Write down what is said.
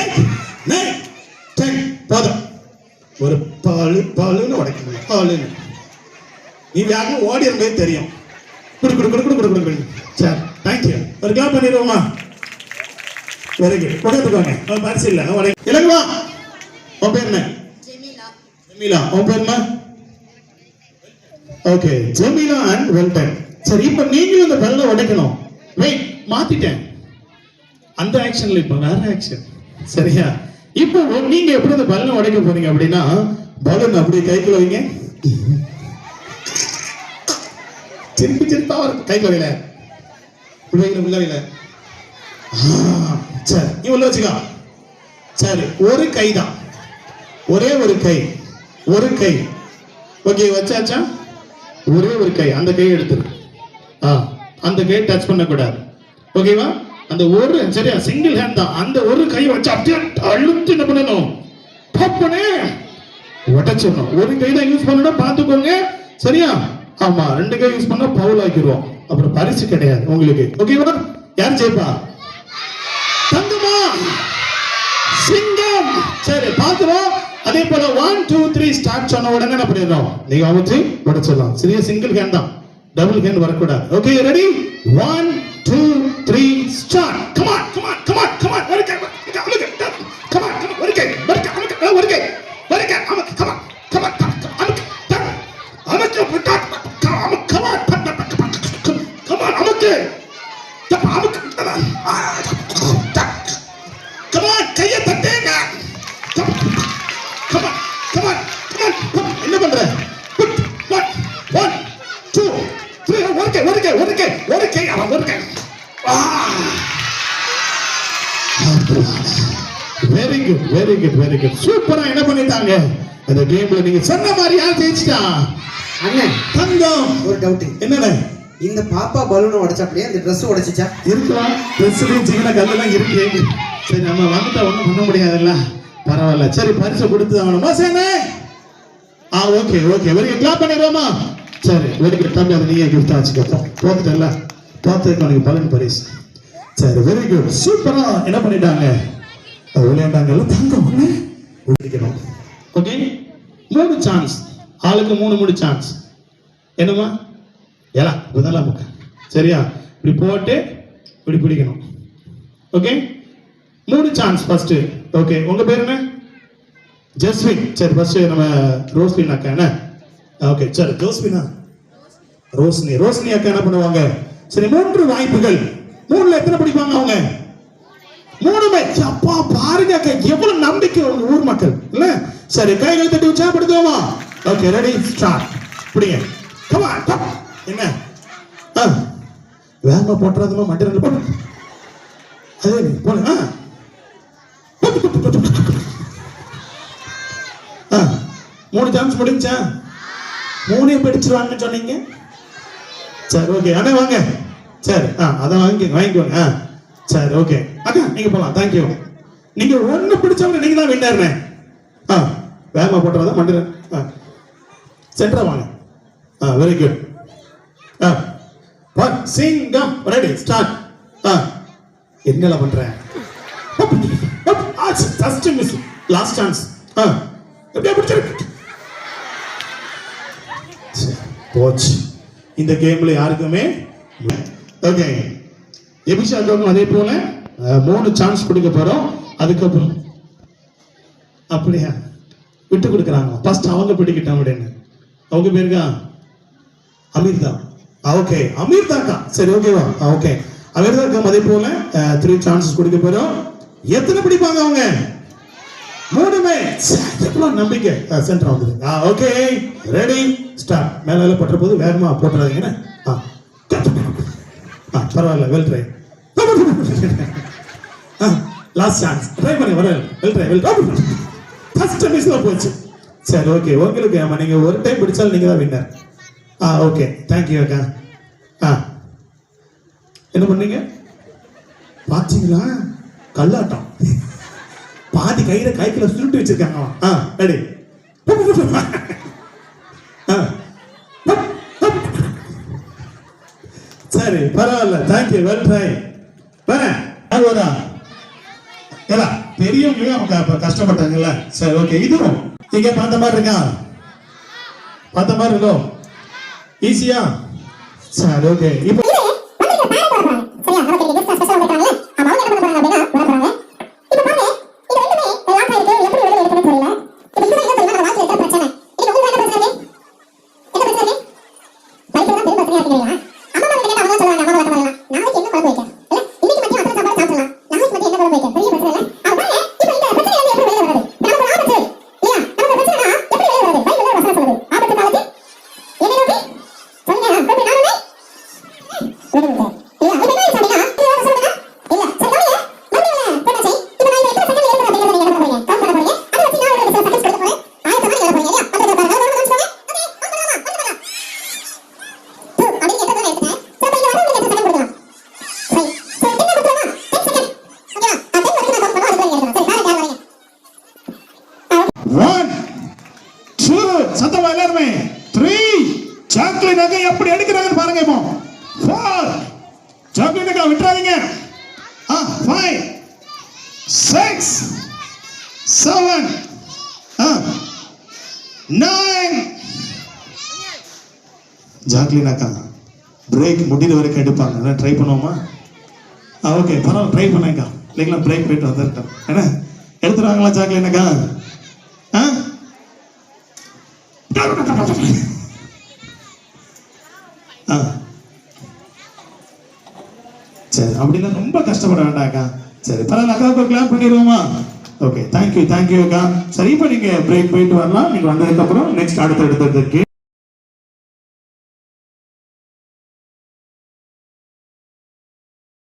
Eight nine ten போதும் ஒரு பாலு பாலுன்னு உடைக்கணும் பாலுன்னு. நீ யாருக்கும் ஓடி இருந்தது தெரியும். குடு குடு குடு குடு குடு குடு சரி தேங்க்யூ ஒரு கிளாப் பண்ணிடுவோமா? வெரி குட் உட்காந்துக்கோங்க. அவன் பரிசு இல்லை. உடை இலகுவா உன் பேர் என்ன? ஜெமிலா. ஜமீலா. உன் பேர் என்ன? ஓகே ஜமீலா அண்ட் வெல்டன் சரி இப்போ நீங்களும் இந்த பெல்ல உடைக்கணும். வெயிட் மாத்திட்டேன். அந்த ஆக்ஷன்ல இப்போ வேற ஆக்ஷன் சரியா? இப்போ நீங்க எப்படி அந்த பலனை உடைக்க போறீங்க அப்படின்னா பலன் அப்படியே கைக்குள்ள வைங்க. திருப்பி திருப்பா வரும். கைக்குள்ள வைல உள்ள உள்ள வைல சரி. நீ உள்ள வச்சுக்கோ. சரி. ஒரு கை தான். ஒரே ஒரு கை. ஒரு கை. ஓகே வச்சாச்சா? ஒரே ஒரு கை. அந்த கையை எடுத்துரு. ஆ அந்த கையை டச் பண்ணக்கூடாது. ஓகேவா? அந்த ஒரு சரியா சிங்கிள் ஹேண்ட் தான். அந்த ஒரு கை வச்சு அப்படியே அழுத்து என்ன பண்ணணும்? பப்பனே உடைச்சிடணும். ஒரு கை தான் யூஸ் பண்ணணும் பார்த்துக்கோங்க. சரியா? ஆமா ரெண்டு கை யூஸ் பண்ணா பவுல் ஆக்கிடுவோம். அப்புறம் பரிசு கிடையாது உங்களுக்கு. ஓகேவா யார் ஜெயிப்பா? தங்கமா சிங்கம். சரி பாத்துருவோம் அதே போல ஒன் டூ த்ரீ ஸ்டார்ட் சொன்ன உடனே என்ன பண்ணிடணும்? நீங்க அமுச்சு உடைச்சிடலாம். சரியா சிங்கிள் ஹேண்ட் தான். டபுள் ஹேண்ட் வரக்கூடாது. Okay ready one two three, start. Come on, come on, come on, come on. Let it go. Very good very good very good சூப்பரா என்ன பண்ணிட்டாங்க? இந்த கேம்ல நீங்க சொன்ன மாதிரி யார் ஜெயிச்சிட்டா? அண்ணன் தங்கம். ஒரு டவுட் என்னண்ணே? இந்த பாப்பா பலூனை உடைச்சாப்படியே இந்த Dress உடைச்சிச்சா? இருக்கலாம் ட்ரெஸ்ஸுலையும் சின்ன கல்லெல்லாம் இருக்கு. சரி நம்ம வந்துட்டா ஒன்றும் பண்ண முடியாதுல்ல? பரவாயில்ல. சரி பரிசு கொடுத்து ஆகணுமா சேனே? ஆ ஓகே ஓகே வெரி கிளாப் பண்ணிடுவோமா? சரி வெரி குட் தம்பி அதை நீங்க கிஃப்ட் வச்சுக்கப்போ தோத்துட்டல தோத்ததுக்கு உனக்கு பலன் பரிசு. சரி வெரி குட் சூப்பரா என்ன பண்ணிட்டாங்க? விளையாண்டாங்கல்ல தங்க ஒண்ணு பிடிக்கணும் ஓகே மூணு சான்ஸ் ஆளுக்கு மூணு மூணு சான்ஸ் என்னம்மா? ஏலா இப்போதான் முக்க. சரியா? இப்படி போட்டு இப்படி பிடிக்கணும். ஓகே மூணு சான்ஸ் ஃபர்ஸ்ட் ஓகே உங்க பேர் என்ன? ஜஸ்வின். சரி ஃபர்ஸ்ட் நம்ம ரோஸ்வின் அக்கா என்ன? ஓகே சரி ஜோஸ்வினா. ரோஸ்னி. ரோஸ்னி அக்கா என்ன பண்ணுவாங்க? சரி மூன்று வாய்ப்புகள். மூணுல எத்தனை பிடிப்பாங்க அவங்க? மூணுமே. அப்பா பாருங்க எவ்வளவு நம்பிக்கை உங்க ஊர் மக்கள். இல்ல சரி கைகள் தட்டி உற்சாகப்படுத்துவோமா? ஓகே ரெடி ஸ்டார்ட் பிடிங்க. கமான் கம் என்ன? ஆ. வேகமா போட்டுறாதமா மட்டும் ரெண்டு போட்டு அதே போல ஆ. மூணு சான்ஸ் முடிஞ்சா? மூணே படிச்சிருவாங்கன்னு சொன்னீங்க? சரி ஓகே அண்ணே வாங்க. சரி ஆ அதான் வாங்கி வாங்கிக்கோங்க ஆ. சரி ஓகே அக்கா நீங்க போகலாம் தேங்க்யூ நீங்க ஒன்று பிடிச்சவங்க நீங்க தான் வின்னர்னே ஆ வேகமாக போட்டுறதா மண்டல ஆ. சென்டராக வாங்க. ஆ வெரி குட் ஆ ஒன் சிங்கம் ரெடி ஸ்டார்ட் ஆ என்னல பண்ற? ஃபர்ஸ்ட் மிஸ் லாஸ்ட் சான்ஸ் ஆ எப்படியா பிடிச்சிருக்கு? சரி, போச்சு. இந்த கேம்ல யாருக்குமே ஓகே எபிஷாக்கும் அதே போல மூணு சான்ஸ் கொடுக்க போறோம். அதுக்கப்புறம் அப்படியா? விட்டு கொடுக்குறாங்க. ஃபர்ஸ்ட் அவங்க பிடிக்கிட்டோம் அப்படின்னு. அவங்க பேருக்கா அமீர்தா. ஓகே அமீர்தாக்கா சரி ஓகேவா ஓகே அமீர்தாக்கா அதே போல த்ரீ சான்சஸ் கொடுக்க போறோம். எத்தனை பிடிப்பாங்க அவங்க? மூணுமே எவ்வளோ நம்பிக்கை? சென்டர் வந்துது ஆ ஓகே ரெடி ஸ்டார்ட் மேலே எல்லாம் பட்டுற போது வேகமாக போட்டுறாதீங்க. ஆ. பரவாயில்ல well try last chance try பண்ணி வரல well try well try first மிஸ்ல போச்சு. சரி ஓகே உங்களுக்கு ஆமாம் நீங்கள் ஒரு டைம் பிடிச்சாலும் நீங்கள் தான் வின்னர் ஆ ஓகே தேங்க்யூ அக்கா. ஆ. என்ன பண்ணீங்க? பார்த்தீங்களா கல்லாட்டம். பாதி கையில கைக்கில் சுருட்டி வச்சிருக்காங்க ஆ ரெடி சரி பரவாயில்ல. தேங்க்யூ வெல் ட்ரை வரேன். அது வரா ஏலா அவங்க அப்ப கஷ்டப்பட்டாங்கல்ல? சரி ஓகே இதுவும். இங்க பார்த்த மாதிரி இருக்கா? பார்த்த மாதிரி இருக்கும் ஈஸியா சரி ஓகே இப்போ Yeah. சத்தமா எல்லாருமே. த்ரீ சாக்லேட் நகை எப்படி எடுக்கிறாங்கன்னு பாருங்க இப்போ. ஃபோர் சாக்லேட் நகை விட்டுறாதீங்க. ஆ five six seven nine Jacqueline அக்கா பிரேக் முடிகிற வரைக்கும் எடுப்பாங்க. அதான் ட்ரை பண்ணுவோமா? ஆ ஓகே பரவாயில்ல ட்ரை பண்ணேக்கா. இல்லைங்களா பிரேக் போயிட்டு வந்துருக்கோம். என்ன? எடுத்துருவாங்களா ஜாக்லின் அக்கா ஆ? ஆ. சரி அப்படிலாம் ரொம்ப கஷ்டப்பட வேண்டாம்க்கா சரி பரவாயில்ல அக்காவுக்கு clap பண்ணிடுவோமா? Okay thank you thank you அக்கா சரி இப்போ நீங்கள் பிரேக் போயிட்டு வரலாம். நீங்கள் வந்ததுக்கப்புறம் நெக்ஸ்ட் அடுத்த அடுத்ததுக்கு